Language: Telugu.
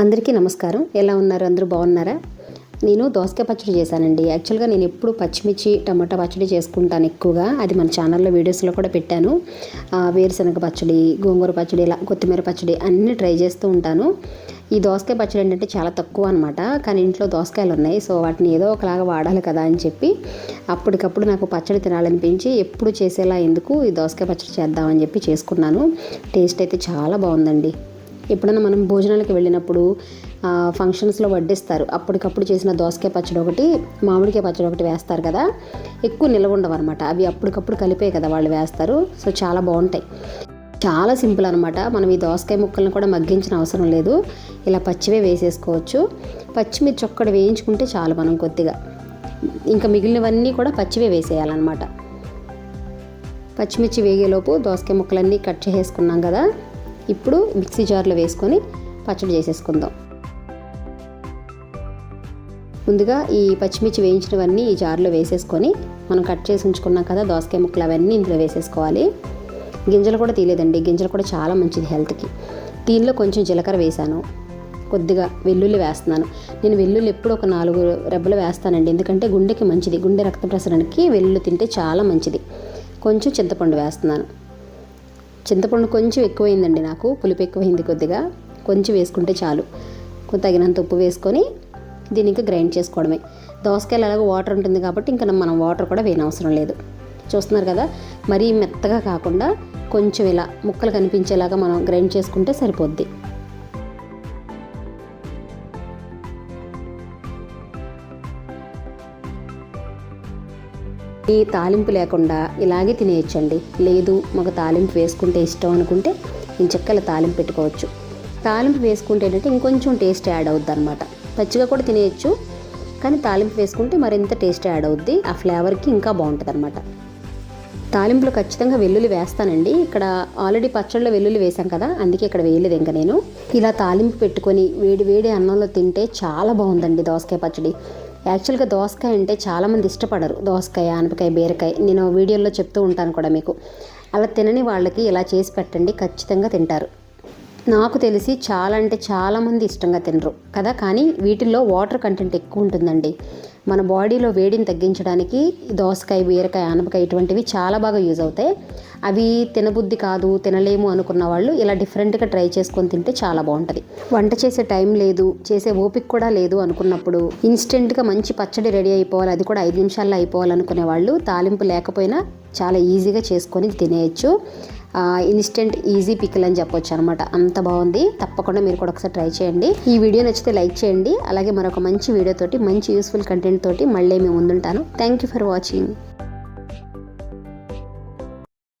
అందరికీ నమస్కారం. ఎలా ఉన్నారు? అందరూ బాగున్నారా? నేను దోసకాయ పచ్చడి చేశానండి. యాక్చువల్గా నేను ఎప్పుడు పచ్చిమిర్చి టమాటా పచ్చడి చేసుకుంటాను ఎక్కువగా. అది మన ఛానల్లో వీడియోస్లో కూడా పెట్టాను. వేరుశనగ పచ్చడి గోంగూర పచ్చడి ఇలా కొత్తిమీర పచ్చడి అన్నీ ట్రై చేస్తూ ఉంటాను. ఈ దోసకాయ పచ్చడి ఏంటంటే చాలా తక్కువ అనమాట కానీ ఇంట్లో దోసకాయలు ఉన్నాయి. సో వాటిని ఏదో ఒకలాగా వాడాలి కదా అని చెప్పి అప్పటికప్పుడు నాకు పచ్చడి తినాలనిపించి ఎప్పుడు చేసేలా ఎందుకు ఈ దోసకాయ పచ్చడి చేద్దామని చెప్పి చేసుకున్నాను. టేస్ట్ అయితే చాలా బాగుందండి. ఎప్పుడైనా మనం భోజనాలకు వెళ్ళినప్పుడు ఫంక్షన్స్లో వడ్డిస్తారు. అప్పటికప్పుడు చేసిన దోసకాయ పచ్చడి ఒకటి మామిడికాయ పచ్చడి ఒకటి వేస్తారు కదా. ఎక్కువ నిల్వ ఉండవు అనమాట అవి అప్పటికప్పుడు కలిపే కదా వాళ్ళు వేస్తారు. సో చాలా బాగుంటాయి. చాలా సింపుల్ అనమాట మనం ఈ దోసకాయ ముక్కలను కూడా మగ్గించిన అవసరం లేదు. ఇలా పచ్చివే వేసేసుకోవచ్చు. పచ్చిమిర్చి ఒక్కటి వేయించుకుంటే చాలు మనం కొద్దిగా. ఇంకా మిగిలినవన్నీ కూడా పచ్చివే వేసేయాలన్నమాట. పచ్చిమిర్చి వేగేలోపు దోసకాయ ముక్కలన్నీ కట్ చేసేసుకున్నాం కదా. ఇప్పుడు మిక్సీ జార్లో వేసుకొని పచ్చడి చేసేసుకుందాం. ముందుగా ఈ పచ్చిమిర్చి వేయించినవన్నీ ఈ జార్లో వేసేసుకొని మనం కట్ చేసి ఉంచుకున్నాం కదా దోసకాయ ముక్కలు అవన్నీ ఇందులో వేసేసుకోవాలి. గింజలు కూడా తీయలేదండి గింజలు కూడా చాలా మంచిది హెల్త్కి. దీనిలో కొంచెం జీలకర్ర వేశాను కొద్దిగా వెల్లుల్లి వేస్తున్నాను. నేను వెల్లుల్లి ఎప్పుడు ఒక నాలుగు రెబ్బలు వేస్తానండి ఎందుకంటే గుండెకి మంచిది గుండె రక్త ప్రసరణకి వెల్లుల్లి తింటే చాలా మంచిది. కొంచెం చింతపండు వేస్తున్నాను. చింతపండు కొంచెం ఎక్కువైందండి నాకు పులుపు ఎక్కువైంది కొద్దిగా. కొంచెం వేసుకుంటే చాలు. తగినంత ఉప్పు వేసుకొని దీన్ని ఇంకా గ్రైండ్ చేసుకోవడమే. దోసకాయలు అలాగే వాటర్ ఉంటుంది కాబట్టి ఇంకా మనం వాటర్ కూడా వేయనవసరం లేదు. చూస్తున్నారు కదా మరీ మెత్తగా కాకుండా కొంచెం ఇలా ముక్కలు కనిపించేలాగా మనం గ్రైండ్ చేసుకుంటే సరిపోద్ది. ఈ తాలింపు లేకుండా ఇలాగే తినేయచ్చండి. లేదు మాకు తాలింపు వేసుకుంటే ఇష్టం అనుకుంటే ఇంచక్కల తాలింపు పెట్టుకోవచ్చు. తాలింపు వేసుకుంటే ఏంటంటే ఇంకొంచెం టేస్ట్ యాడ్ అవుద్ది అనమాట పచ్చిగా కూడా తినేయచ్చు కానీ తాలింపు వేసుకుంటే మరింత టేస్ట్ యాడ్ అవుద్ది. ఆ ఫ్లేవర్కి ఇంకా బాగుంటుంది అనమాట తాలింపులో ఖచ్చితంగా వెల్లుల్లి వేస్తానండి. ఇక్కడ ఆల్రెడీ పచ్చళ్ళలో వెల్లుల్లి వేసాం కదా అందుకే ఇక్కడ వేయలేదు ఇంకా నేను. ఇలా తాలింపు పెట్టుకొని వేడి వేడి అన్నంలో తింటే చాలా బాగుందండి దోసకాయ పచ్చడి. యాక్చువల్గా దోసకాయ అంటే చాలామంది ఇష్టపడరు. దోసకాయ ఆనపకాయ బీరకాయ. నేను వీడియోలో చెప్తూ ఉంటాను కూడా మీకు. అలా తినని వాళ్ళకి ఇలా చేసి పెట్టండి ఖచ్చితంగా తింటారు. నాకు తెలిసి చాలా అంటే చాలామంది ఇష్టంగా తినరు కదా. కానీ వీటిల్లో వాటర్ కంటెంట్ ఎక్కువ ఉంటుందండి. మన బాడీలో వేడిని తగ్గించడానికి దోసకాయ బీరకాయ ఆనపకాయ ఇటువంటివి చాలా బాగా యూజ్ అవుతాయి. అవి తినబుద్ధి కాదు తినలేము అనుకున్న వాళ్ళు ఇలా డిఫరెంట్గా ట్రై చేసుకొని తింటే చాలా బాగుంటుంది. వంట చేసే టైం లేదు చేసే ఓపిక కూడా లేదు అనుకున్నప్పుడు ఇన్స్టెంట్గా మంచి పచ్చడి రెడీ అయిపోవాలి అది కూడా ఐదు నిమిషాల్లో అయిపోవాలనుకునే వాళ్ళు తాలింపు లేకపోయినా చాలా ఈజీగా చేసుకొని తినేయచ్చు. ఇన్స్టెంట్ ఈజీ పికిల్ అని చెప్పొచ్చు అనమాట అంత బాగుంది. తప్పకుండా మీరు కూడా ఒకసారి ట్రై చేయండి. ఈ వీడియో నచ్చితే లైక్ చేయండి. అలాగే మరొక మంచి వీడియో తోటి మంచి యూస్ఫుల్ కంటెంట్ తోటి మళ్ళీ మేము ముందుంటాను. Thank you for watching